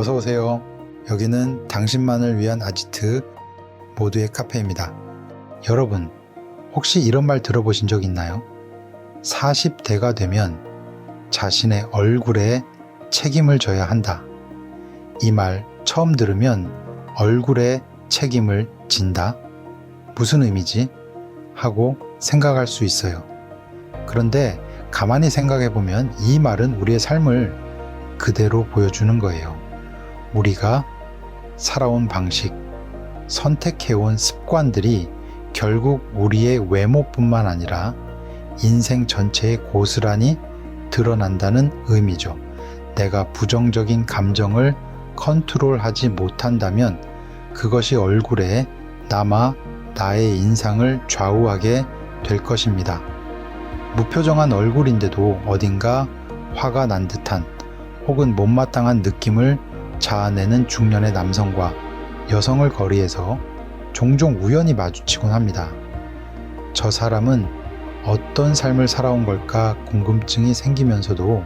어서 오세요. 여기는 당신만을 위한 아지트 모두의 카페입니다. 여러분, 혹시 이런 말 들어보신 적 있나요? 40대가 되면 자신의 얼굴에 책임을 져야 한다. 이 말 처음 들으면 얼굴에 책임을 진다? 무슨 의미지? 하고 생각할 수 있어요. 그런데 가만히 생각해 보면 이 말은 우리의 삶을 그대로 보여주는 거예요. 우리가 살아온 방식, 선택해온 습관들이 결국 우리의 외모뿐만 아니라 인생 전체에 고스란히 드러난다는 의미죠. 내가 부정적인 감정을 컨트롤하지 못한다면 그것이 얼굴에 남아 나의 인상을 좌우하게 될 것입니다. 무표정한 얼굴인데도 어딘가 화가 난 듯한 혹은 못마땅한 느낌을 자아내는 중년의 남성과 여성을 거리에서 종종 우연히 마주치곤 합니다. 저 사람은 어떤 삶을 살아온 걸까 궁금증이 생기면서도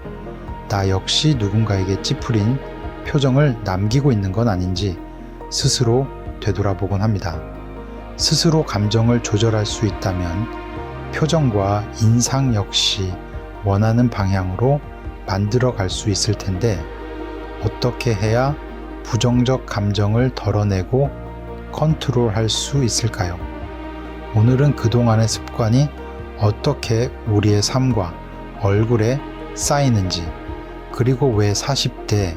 나 역시 누군가에게 찌푸린 표정을 남기고 있는 건 아닌지 스스로 되돌아보곤 합니다. 스스로 감정을 조절할 수 있다면 표정과 인상 역시 원하는 방향으로 만들어 갈 수 있을 텐데 어떻게 해야 부정적 감정을 덜어내고 컨트롤 할 수 있을까요? 오늘은 그동안의 습관이 어떻게 우리의 삶과 얼굴에 쌓이는지 그리고 왜 40대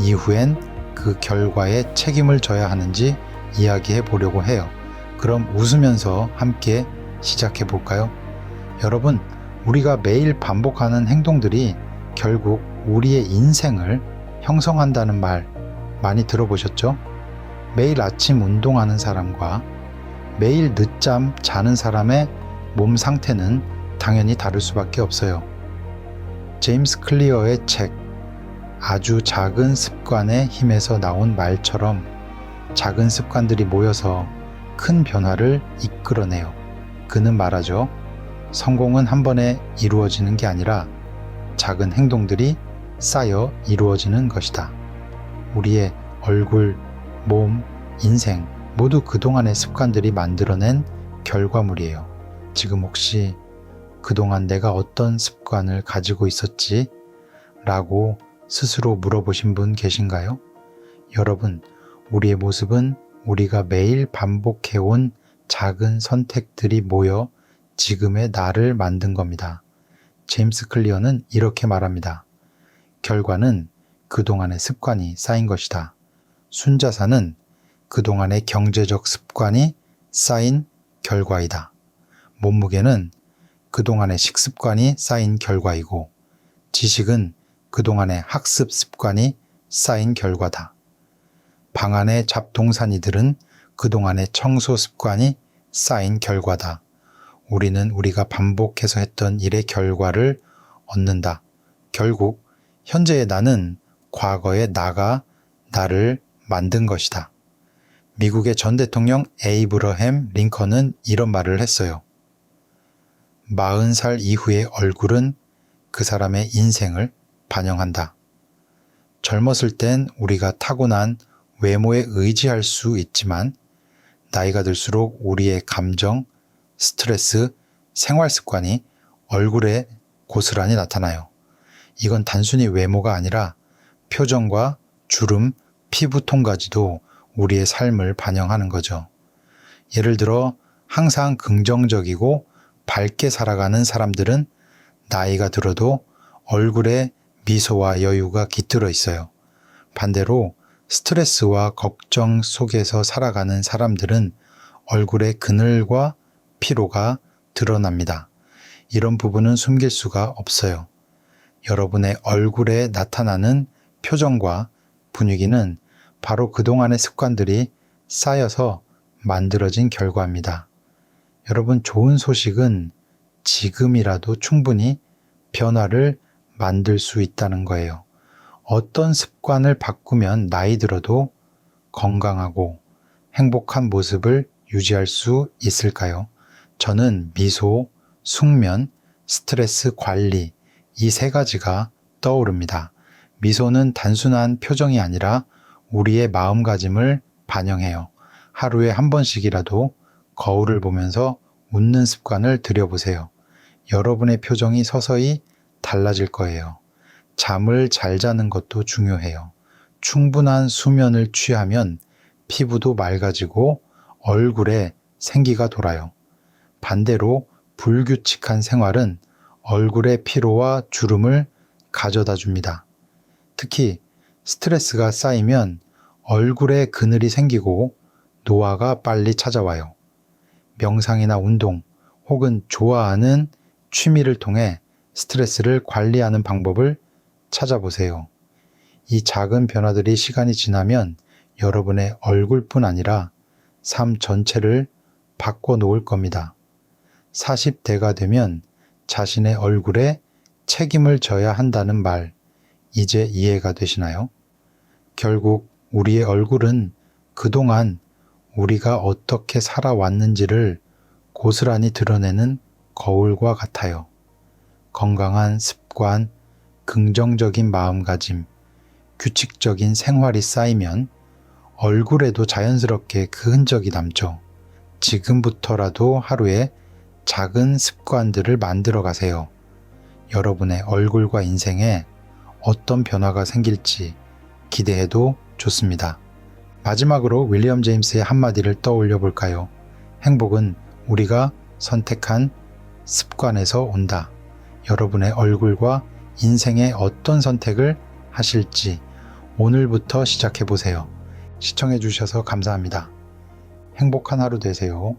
이후엔 그 결과에 책임을 져야 하는지 이야기해 보려고 해요. 그럼 웃으면서 함께 시작해 볼까요? 여러분, 우리가 매일 반복하는 행동들이 결국 우리의 인생을 형성한다는 말 많이 들어보셨죠? 매일 아침 운동하는 사람과 매일 늦잠 자는 사람의 몸 상태는 당연히 다를 수밖에 없어요. 제임스 클리어의 책, 아주 작은 습관의 힘에서 나온 말처럼 작은 습관들이 모여서 큰 변화를 이끌어내요. 그는 말하죠. 성공은 한 번에 이루어지는 게 아니라 작은 행동들이 쌓여 이루어지는 것이다. 우리의 얼굴, 몸, 인생 모두 그동안의 습관들이 만들어낸 결과물이에요. 지금 혹시 그동안 내가 어떤 습관을 가지고 있었지? 라고 스스로 물어보신 분 계신가요? 여러분, 우리의 모습은 우리가 매일 반복해온 작은 선택들이 모여 지금의 나를 만든 겁니다. 제임스 클리어는 이렇게 말합니다. 결과는 그동안의 습관이 쌓인 것이다. 순자산은 그동안의 경제적 습관이 쌓인 결과이다. 몸무게는 그동안의 식습관이 쌓인 결과이고, 지식은 그동안의 학습 습관이 쌓인 결과다. 방 안의 잡동사니들은 그동안의 청소 습관이 쌓인 결과다. 우리는 우리가 반복해서 했던 일의 결과를 얻는다. 결국 현재의 나는 과거의 나가 나를 만든 것이다. 미국의 전 대통령 에이브러햄 링컨은 이런 말을 했어요. 40살 이후의 얼굴은 그 사람의 인생을 반영한다. 젊었을 땐 우리가 타고난 외모에 의지할 수 있지만 나이가 들수록 우리의 감정, 스트레스, 생활 습관이 얼굴에 고스란히 나타나요. 이건 단순히 외모가 아니라 표정과 주름, 피부톤까지도 우리의 삶을 반영하는 거죠. 예를 들어 항상 긍정적이고 밝게 살아가는 사람들은 나이가 들어도 얼굴에 미소와 여유가 깃들어 있어요. 반대로 스트레스와 걱정 속에서 살아가는 사람들은 얼굴에 그늘과 피로가 드러납니다. 이런 부분은 숨길 수가 없어요. 여러분의 얼굴에 나타나는 표정과 분위기는 바로 그동안의 습관들이 쌓여서 만들어진 결과입니다. 여러분, 좋은 소식은 지금이라도 충분히 변화를 만들 수 있다는 거예요. 어떤 습관을 바꾸면 나이 들어도 건강하고 행복한 모습을 유지할 수 있을까요? 저는 미소, 숙면, 스트레스 관리, 이 세 가지가 떠오릅니다. 미소는 단순한 표정이 아니라 우리의 마음가짐을 반영해요. 하루에 한 번씩이라도 거울을 보면서 웃는 습관을 들여보세요. 여러분의 표정이 서서히 달라질 거예요. 잠을 잘 자는 것도 중요해요. 충분한 수면을 취하면 피부도 맑아지고 얼굴에 생기가 돌아요. 반대로 불규칙한 생활은 얼굴의 피로와 주름을 가져다 줍니다. 특히 스트레스가 쌓이면 얼굴에 그늘이 생기고 노화가 빨리 찾아와요. 명상이나 운동 혹은 좋아하는 취미를 통해 스트레스를 관리하는 방법을 찾아보세요. 이 작은 변화들이 시간이 지나면 여러분의 얼굴뿐 아니라 삶 전체를 바꿔 놓을 겁니다. 40대가 되면 자신의 얼굴에 책임을 져야 한다는 말, 이제 이해가 되시나요? 결국 우리의 얼굴은 그동안 우리가 어떻게 살아왔는지를 고스란히 드러내는 거울과 같아요. 건강한 습관, 긍정적인 마음가짐, 규칙적인 생활이 쌓이면 얼굴에도 자연스럽게 그 흔적이 남죠. 지금부터라도 하루에 작은 습관들을 만들어 가세요. 여러분의 얼굴과 인생에 어떤 변화가 생길지 기대해도 좋습니다. 마지막으로 윌리엄 제임스의 한마디를 떠올려 볼까요? 행복은 우리가 선택한 습관에서 온다. 여러분의 얼굴과 인생의 어떤 선택을 하실지 오늘부터 시작해 보세요. 시청해 주셔서 감사합니다. 행복한 하루 되세요.